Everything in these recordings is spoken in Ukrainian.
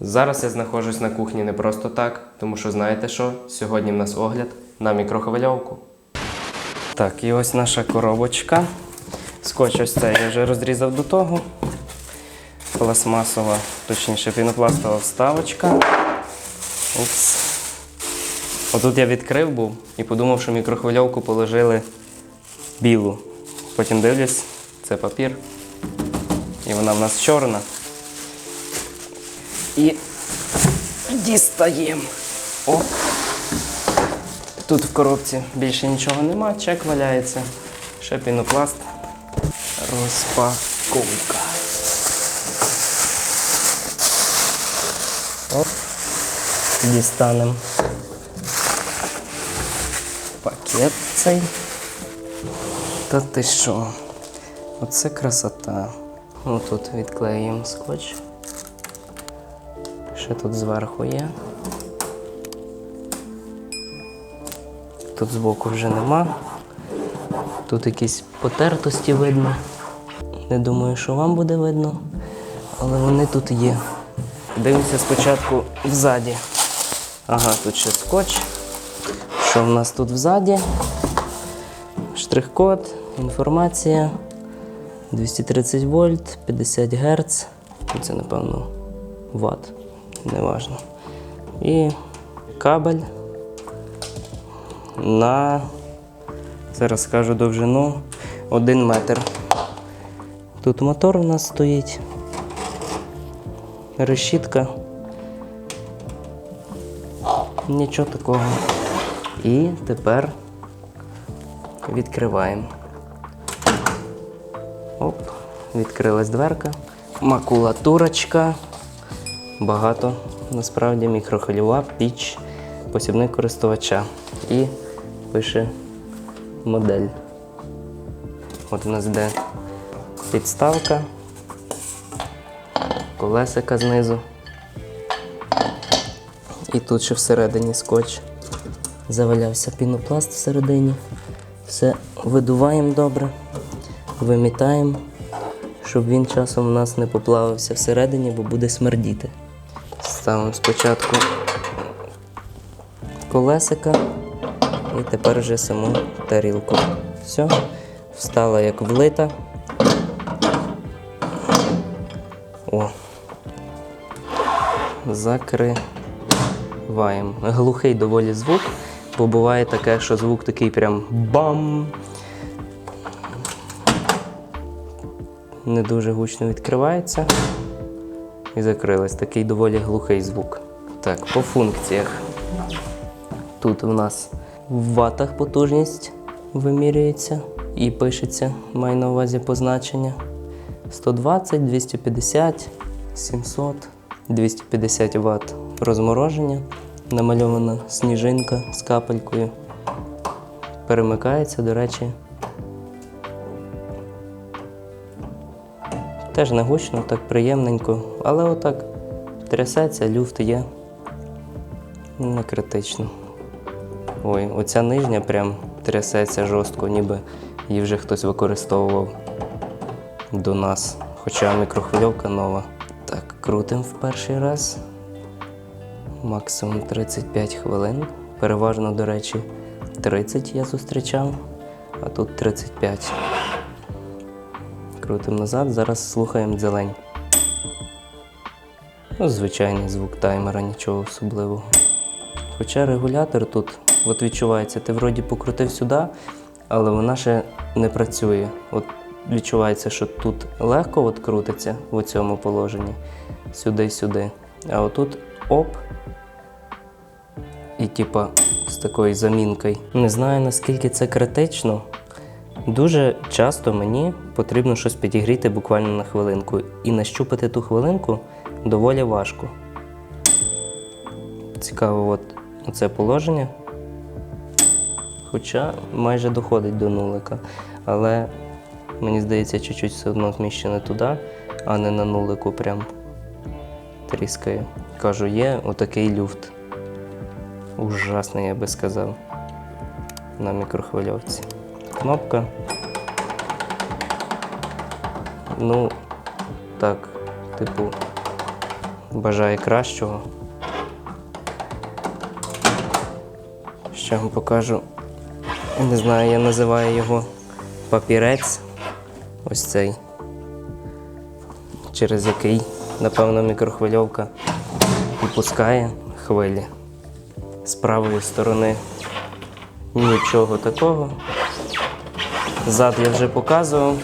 Зараз я знаходжусь на кухні не просто так, тому що знаєте що? Сьогодні в нас огляд на мікрохвильовку. Так, і ось наша коробочка. Скотч ось цей я вже розрізав до того. Пластмасова, точніше, пінопластова вставочка. Упс. Отут я відкрив був і подумав, що мікрохвильовку положили білу. Потім дивлюсь, це папір. І вона в нас чорна. І дістаємо. О! Тут в коробці більше нічого нема, чек валяється. Ще пінопласт. Розпаковка. Оп. Дістанемо пакет цей. Та ти що? Оце красота. Ну тут відклеїмо скотч. Ще тут зверху є. Тут збоку вже нема. Тут якісь потертості видно. Не думаю, що вам буде видно, але вони тут є. Дивимося спочатку взаді. Ага, тут ще скотч. Що в нас тут взаді? Штрих-код, інформація. 230 вольт, 50 Гц. Це, напевно, ватт. Неважно. І кабель на, зараз скажу довжину, 1 метр. Тут мотор у нас стоїть. Решітка. Нічого такого. І тепер відкриваємо. Оп, відкрилась дверка. Макулатурочка. Багато насправді мікрохвильова піч посібник користувача. І пише модель. От у нас йде підставка, колесика знизу. І тут ще всередині скотч. Завалявся пінопласт всередині. Все видуваємо добре, вимітаємо, щоб він часом у нас не поплавився всередині, бо буде смердіти. Ставимо спочатку колесика і тепер вже саму тарілку. Все, встала як влита. О. Закриваємо. Глухий доволі звук, бо буває таке, що звук такий прям бам. Не дуже гучно відкривається. І закрилась. Такий доволі глухий звук. Так, по функціях. Тут у нас в ватах потужність вимірюється і пишеться, маю на увазі позначення. 120, 250, 700, 250 Вт розмороження. Намальована сніжинка з капелькою. Перемикається, до речі. Теж не гучно, так приємненько, але отак трясеться, люфт є. Не критично. Ой, оця нижня прям трясеться жорстко, ніби її вже хтось використовував до нас. Хоча мікрохвильовка нова. Так, крутимо в перший раз. Максимум 35 хвилин. Переважно, до речі, 30 я зустрічав, а тут 35. Крутимо назад, зараз слухаємо дзелень. Ну, звичайний звук таймера, нічого особливого. Хоча регулятор тут от відчувається, ти вроді покрутив сюди, але вона ще не працює. От відчувається, що тут легко от крутиться в цьому положенні, сюди-сюди. А отут оп. І типа з такою замінкою. Не знаю наскільки це критично. Дуже часто мені потрібно щось підігріти буквально на хвилинку. І нащупати ту хвилинку доволі важко. Цікаво, от це положення. Хоча майже доходить до нулика. Але мені здається, чуть-чуть все одно зміщене туди, а не на нулику прям тріскає. Кажу, є отакий люфт. Ужасний, я би сказав. На мікрохвильовці. Кнопка. Ну, так, типу, бажає кращого. Ще вам покажу. Не знаю, я називаю його папірець. Ось цей. Через який, напевно, мікрохвильовка випускає хвилі. З правої сторони нічого такого. Зад я вже показував.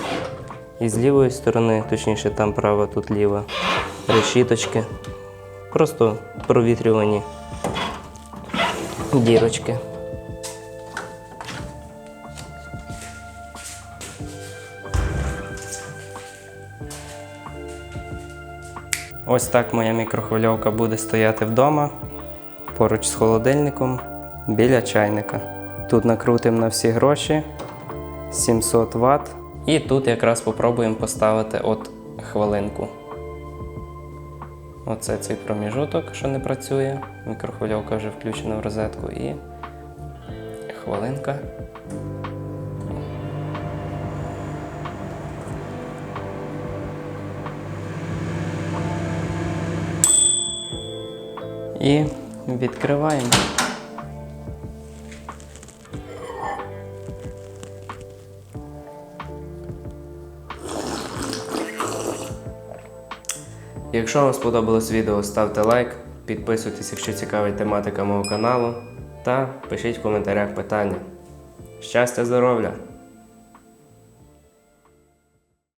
І з лівої сторони, точніше, там права, тут ліва, решіточки. Просто провітрювані дірочки. Ось так моя мікрохвильовка буде стояти вдома поруч з холодильником біля чайника. Тут накрутимо на всі гроші 700 Вт. І тут якраз попробуємо поставити от хвилинку. Оце цей проміжуток, що не працює. Мікрохвильовка вже включена в розетку і хвилинка. І відкриваємо. Якщо вам сподобалось відео, ставте лайк, підписуйтесь, якщо цікавить тематика мого каналу, та пишіть в коментарях питання. Щастя, здоров'я!